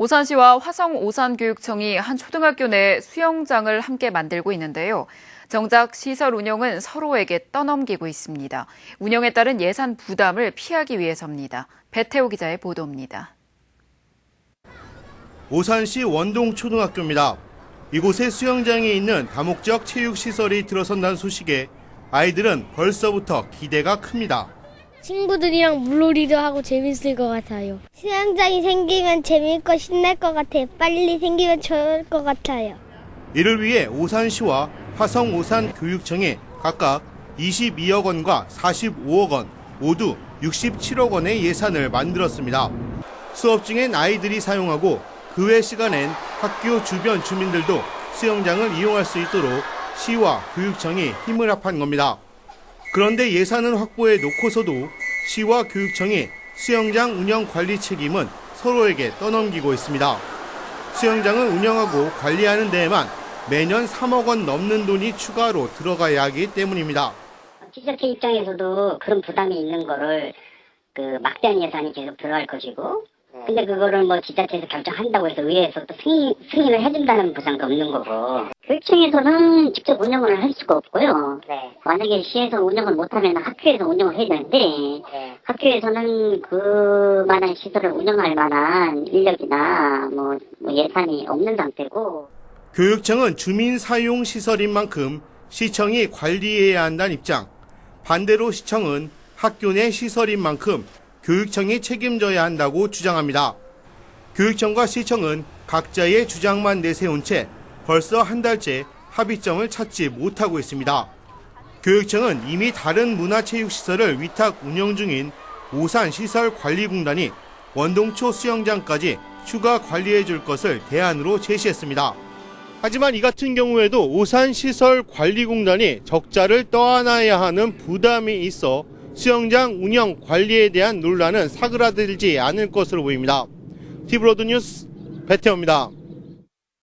오산시와 화성 오산교육청이 한 초등학교 내 수영장을 함께 만들고 있는데요. 정작 시설 운영은 서로에게 떠넘기고 있습니다. 운영에 따른 예산 부담을 피하기 위해서입니다. 배태호 기자의 보도입니다. 오산시 원동초등학교입니다. 이곳에 수영장이 있는 다목적 체육시설이 들어선다는 소식에 아이들은 벌써부터 기대가 큽니다. 친구들이랑 물놀이도 하고 재밌을 것 같아요. 수영장이 생기면 재밌고 신날 것 같아요. 빨리 생기면 좋을 것 같아요. 이를 위해 오산시와 화성 오산 교육청이 각각 22억 원과 45억 원, 모두 67억 원의 예산을 만들었습니다. 수업 중엔 아이들이 사용하고 그 외 시간엔 학교 주변 주민들도 수영장을 이용할 수 있도록 시와 교육청이 힘을 합한 겁니다. 그런데 예산을 확보해 놓고서도 시와 교육청이 수영장 운영 관리 책임은 서로에게 떠넘기고 있습니다. 수영장을 운영하고 관리하는 데에만 매년 3억 원 넘는 돈이 추가로 들어가야 하기 때문입니다. 지자체 입장에서도 그런 부담이 있는 거를 그 막대한 예산이 계속 들어갈 것이고 근데 그거를 뭐 지자체에서 결정한다고 해서 의회에서 또 승인, 승인을 해준다는 보장도 없는 거고. 교육청에서는 직접 운영을 할 수가 없고요. 만약에 시에서 운영을 못하면 학교에서 운영을 해야 되는데 학교에서는 그만한 시설을 운영할 만한 인력이나 뭐, 뭐 예산이 없는 상태고. 교육청은 주민 사용 시설인 만큼 시청이 관리해야 한다는 입장. 반대로 시청은 학교 내 시설인 만큼 교육청이 책임져야 한다고 주장합니다. 교육청과 시청은 각자의 주장만 내세운 채 벌써 한 달째 합의점을 찾지 못하고 있습니다. 교육청은 이미 다른 문화체육시설을 위탁 운영 중인 오산시설관리공단이 원동초 수영장까지 추가 관리해 줄 것을 대안으로 제시했습니다. 하지만 이 같은 경우에도 오산시설관리공단이 적자를 떠안아야 하는 부담이 있어 수영장 운영 관리에 대한 논란은 사그라들지 않을 것으로 보입니다. 티브로드 뉴스 배태호입니다.